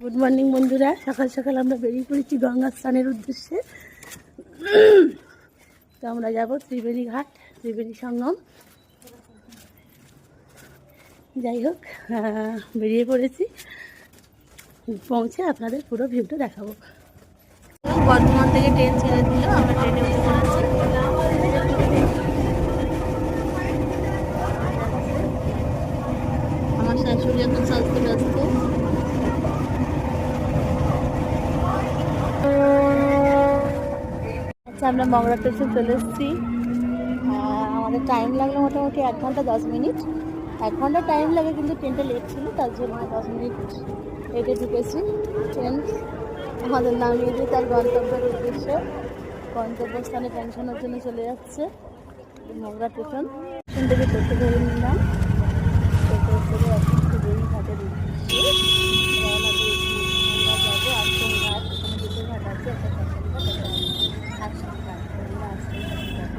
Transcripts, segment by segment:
Good morning বন্ধুরা। সকাল সকাল আমরা বেরিয়ে পড়েছি গঙ্গা স্নানের উদ্দেশ্যে। তো আমরা যাব ত্রিবেণী ঘাট, ত্রিবেণী সঙ্গম। যাই হোক বেরিয়ে পড়েছি। পৌঁছে আপনাদের পুরো ভিউটা দেখাবো। বর্ধমান থেকে ট্রেন ছেড়ে দিল, আমরা ট্রেনে উঠে পড়েছি আমার শাশুড়ি এখন সাজতে ব্যস্ত আচ্ছা আমরা মগরা স্টেশন চলে এসেছি। আমাদের টাইম লাগল মোটামুটি এক ঘণ্টা দশ মিনিট। এক ঘণ্টা টাইম লাগে কিন্তু ট্রেনটা লেট ছিল, তার জন্য দশ মিনিট লেটে ঢুকেছি। ট্রেন আমাদের নামিয়ে দিয়ে তার গন্তব্যের উদ্দেশ্যে গন্তব্যস্থানে পৌঁছানোর জন্য চলে যাচ্ছে মগরা স্টেশন। স্টেশন থেকে টোটো ধরে নিলাম আশ্রম ঘাট আমরা আশ্রম ঘাটে যাব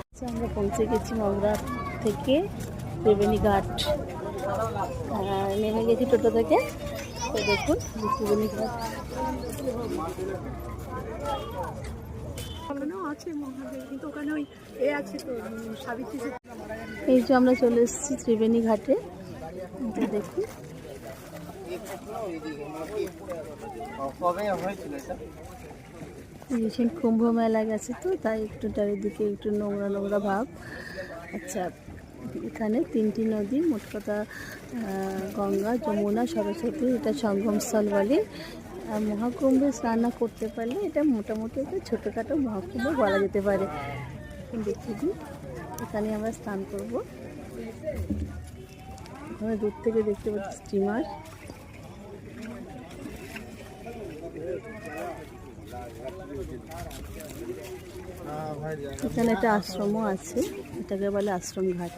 আচ্ছা, আমরা পৌঁছে গেছি মগরা থেকে ত্রিবেণী ঘাট। নেমে গেছি টোটো থেকে। তো দেখুন ত্রিবেণী ঘাট। ওখানেও আছে মহাদেব কিন্তু ওখানে ওই এ আছে তো উম, সাবিত্রী যে এই যে আমরা চলে এসেছি ত্রিবেণী ঘাটে। তো দেখুন। রিসেন্ট কুম্ভ মেলা গেছে তো, তাই একটু চারিদিকে একটু নোংরা নোংরা ভাব। আচ্ছা এখানে তিনটি নদী, মোট কথা গঙ্গা, যমুনা, সরস্বতী, এটা সঙ্গমস্থল বলে। আর মহাকুম্ভে স্নান করতে পারলে এটা মোটামুটি একটা ছোটোখাটো মহাকুম্ভ বলা যেতে পারে। দেখিয়ে দিই, এখানে আমরা স্নান করব। আমরা দূর থেকে দেখতে পাচ্ছি স্টিমার। এখানে একটা আশ্রমও আছে, এটাকে বলে আশ্রম ঘাট।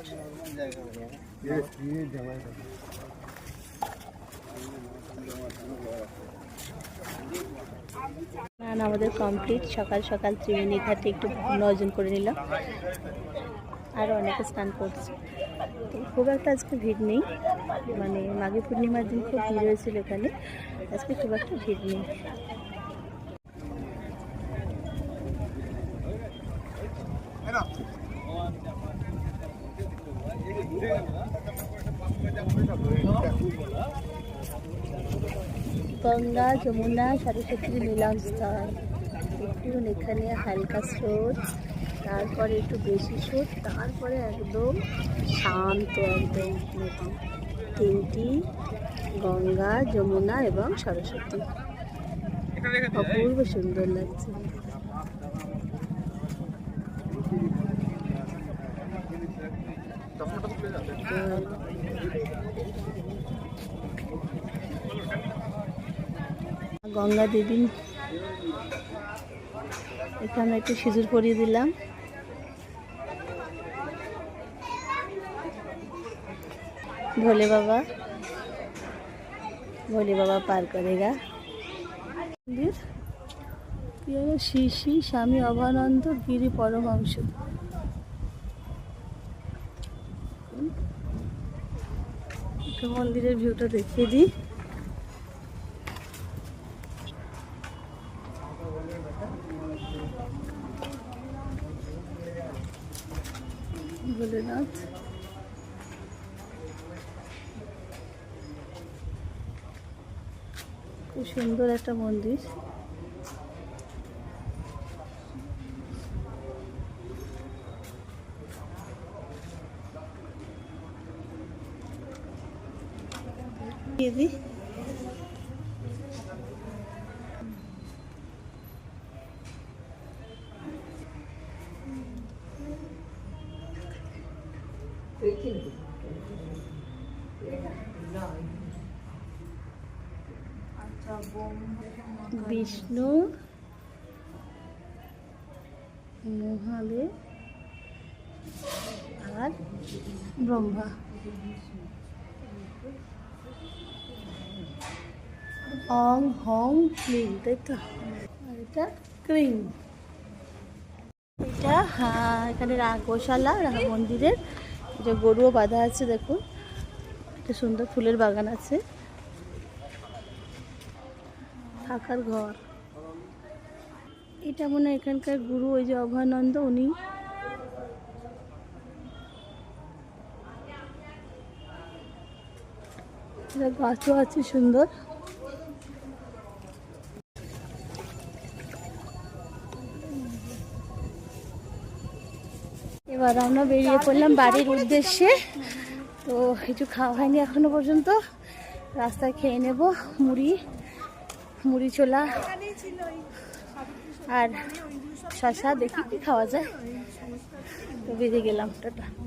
আমাদের কমপ্লিট সকাল সকাল ত্রিবেণী ঘাটে একটু নজন করে নিলাম। আরও অনেকে স্নান করছে। তো খুব একটা আজকে ভিড় নেই। মানে মাঘে পূর্ণিমার দিন খুব ভিড় হয়েছিল এখানে। আজকে খুব একটা ভিড় নেই। গঙ্গা, যমুনা সরস্বতীর মিলনস্থল। একটু এখানে হালকা স্রোত, তারপরে একটু বেশি স্রোত, তারপরে একদম শান্ত একদম নদী। তিনটি, গঙ্গা, যমুনা এবং সরস্বতী। অপূর্ব সুন্দর লাগছে। গঙ্গা দেবী। এখানে একটু সিঁদুর পরিয়ে দিলাম। ভোলে বাবা। ভোলে বাবা পার করেগা। মন্দির। কি শ্রী শ্রী স্বামী অভানন্দ গিরি পরমহংস। একটু মন্দিরের ভিউটা দেখিয়ে দিই। ভোলেনাথ। খুব সুন্দর একটা মন্দির। দিদি। বিষ্ণু মহাদেব আর ব্রহ্মা। অং হং ক্লিং তাই তো? আর এটা ক্রিং এটা হ্যাঁ, এখানে গোশালা রা- মন্দিরের যে গরুও বাঁধা আছে দেখুন। একটা সুন্দর ফুলের বাগান আছে। থাকার ঘর। এটা মনে এখানকার গুরু ওই যে অভয়ানন্দ উনি এটা গাছও আছে সুন্দর। এবার আমরা বেরিয়ে পড়লাম বাড়ির উদ্দেশ্যে। তো কিছু খাওয়া হয়নি এখনও পর্যন্ত। রাস্তায় খেয়ে নেব মুড়ি মুড়ি ছোলা আর শশা দেখি কি খাওয়া যায়। তো বেরিয়ে গেলাম, টাটা।